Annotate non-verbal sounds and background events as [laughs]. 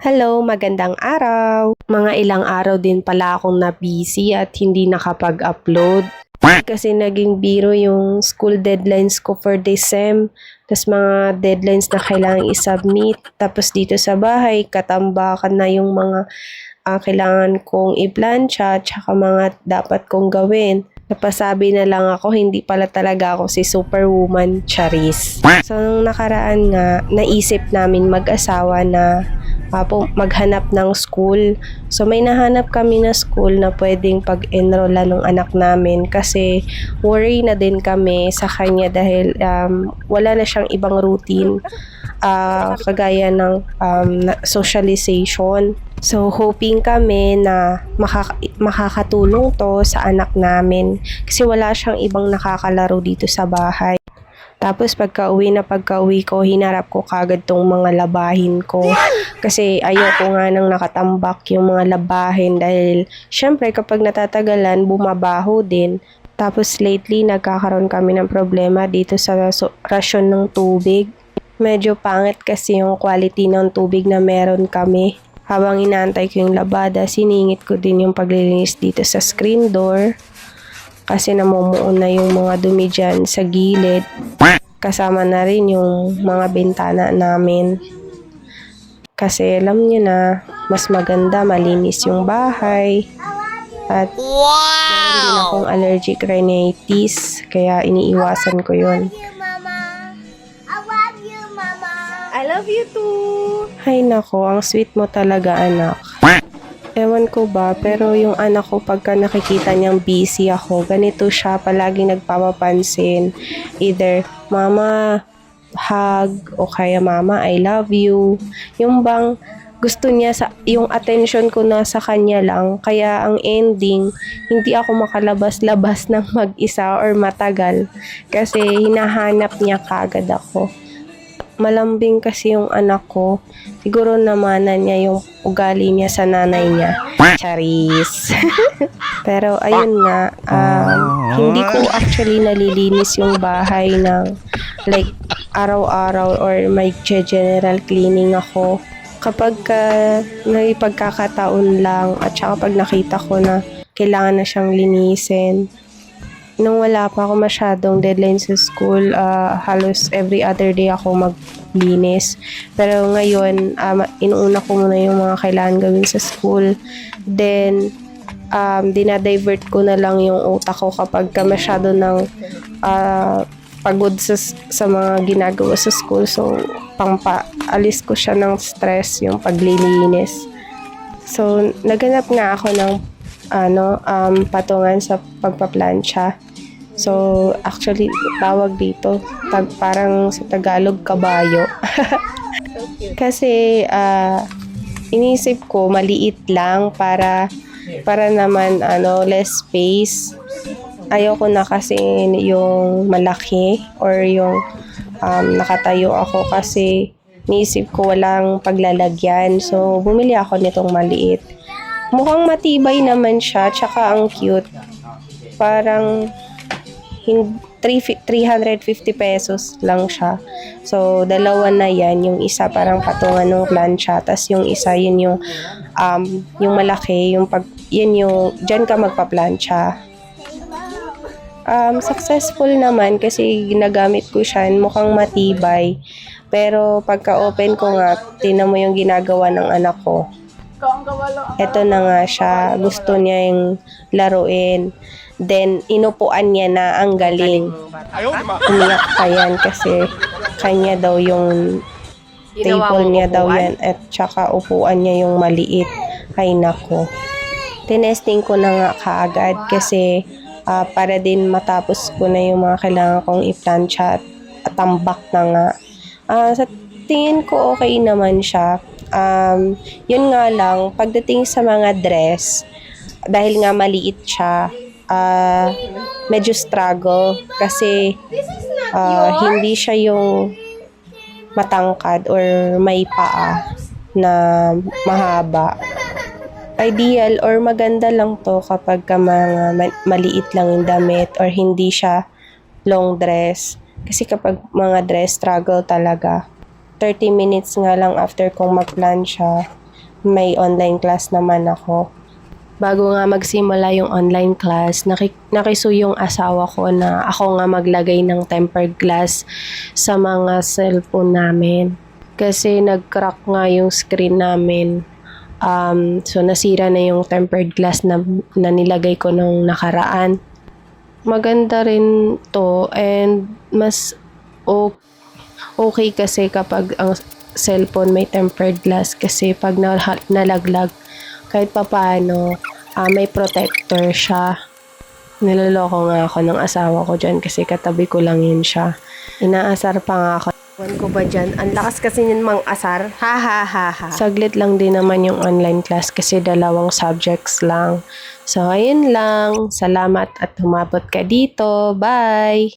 Hello, magandang araw. Mga ilang araw din pala akong na-busy at hindi nakapag-upload. Kasi naging biro yung school deadlines ko for this sem. Tapos mga deadlines na kailangan i-submit. Tapos dito sa bahay, katambakan na yung mga ah, kailangan kong i-plancha tsaka mga dapat kong gawin. Napasabi na lang ako, hindi pala talaga ako si Superwoman Charis. So, nung nakaraan nga, naisip namin mag-asawa na po, maghanap ng school. So may nahanap kami na school na pwedeng pag-enrollan ng anak namin kasi worry na din kami sa kanya dahil um, wala na siyang ibang routine ah, kagaya ng um, socialization. So hoping kami na makaka- makakatulong to sa anak namin kasi wala siyang ibang nakakalaro dito sa bahay. Tapos pagka uwi na pagka uwi ko, hinarap ko kagad tong mga labahin ko. Kasi ayoko nga nang nakatambak yung mga labahin dahil syempre kapag natatagalan, bumabaho din. Tapos lately, nagkakaroon kami ng problema dito sa rasyon ng tubig. Medyo pangit kasi yung quality ng tubig na meron kami. Habang inaantay ko yung labada, siningit ko din yung paglilinis dito sa screen door. Kasi namumuo na yung mga dumi dyan sa gilid. Kasama na rin yung mga bintana namin. Kasi alam niyo na, mas maganda malinis yung bahay. At meron din akong allergic rhinitis, kaya iniiwasan ko yun. you, Mama. I love you, Mama. I love you too! Hay nako, ang sweet mo talaga anak. Ewan ko ba, pero yung anak ko pagka nakikita niyang busy ako, ganito siya, palaging nagpapapansin. Either, Mama, hug, o kaya Mama, I love you. Yung bang gusto niya sa yung attention ko na sa kanya lang kaya ang ending hindi ako makalabas-labas [laughs] ng mag-isa or matagal kasi hinahanap niya kagad ako malambing kasi yung anak ko. Siguro namanan niya yung ugali niya sa nanay niya. Charis. [laughs] Pero ayun nga, um, hindi ko actually nalilinis yung bahay ng like araw-araw or may general cleaning ako. Kapag uh, may pagkakataon lang at saka pag nakita ko na kailangan na siyang linisin, nung wala pa ako masyadong deadline sa school, ah, halos every other day ako maglinis. Pero ngayon, um, inuuna ko muna yung mga kailangan gawin sa school. Then, um, dinadivert ko na lang yung utak ko kapag ka masyado ng ah, pagod sa, sa mga ginagawa sa school. So, pangpa, alis ko siya ng stress yung paglilinis. So, naganap nga ako ng ano, um, patungan sa pagpaplansya. So, actually, tawag dito, tag, parang sa Tagalog, kabayo. [laughs] Kasi, ah, inisip ko, maliit lang para, para naman, ano, less space. Ayoko na kasi yung malaki or yung um, nakatayo ako kasi niisip ko walang paglalagyan. So, bumili ako nitong maliit. Mukhang matibay naman siya, tsaka ang cute. Parang 350 pesos lang siya. So, dalawa na yan. Yung isa parang patungan ng plancha. Tapos yung isa, yun yung, um, yung malaki. Yung pag, yun yung, dyan ka magpa-plancha. Um, successful naman kasi ginagamit ko siya. Mukhang matibay. Pero pagka-open ko nga, tinan mo yung ginagawa ng anak ko. Ito na nga siya. Gusto niya yung laruin. Then, inupuan niya na ang galing. Umiyak pa yan kasi kanya daw yung table niya daw yan at saka upuan niya yung maliit. Ay nako. Tinesting ko na nga kaagad kasi ah, para din matapos ko na yung mga kailangan kong i-plancha at, tambak na nga. Ah, sa tingin ko okay naman siya. Um, yun nga lang, pagdating sa mga dress, dahil nga maliit siya, ah, medyo struggle kasi ah, hindi siya yung matangkad or may paa na mahaba. Ideal or maganda lang to kapag ka mga ma- maliit lang yung damit or hindi siya long dress. Kasi kapag mga dress, struggle talaga. 30 minutes nga lang after kong mag-plan siya, may online class naman ako. Bago nga magsimula yung online class, naki, nakisu yung asawa ko na ako nga maglagay ng tempered glass sa mga cellphone namin. Kasi nag-crack nga yung screen namin. Um, so nasira na yung tempered glass na, na nilagay ko nung nakaraan. Maganda rin to and mas o- okay kasi kapag ang cellphone may tempered glass kasi pag na- nalaglag kahit papaano ah, may protector siya. Niloloko nga ako ng asawa ko dyan kasi katabi ko lang yun siya. Inaasar pa nga ako. Ewan ko ba dyan? Ang lakas kasi yun mang asar. Ha ha ha ha. Saglit lang din naman yung online class kasi dalawang subjects lang. So, ayun lang. Salamat at humabot ka dito. Bye!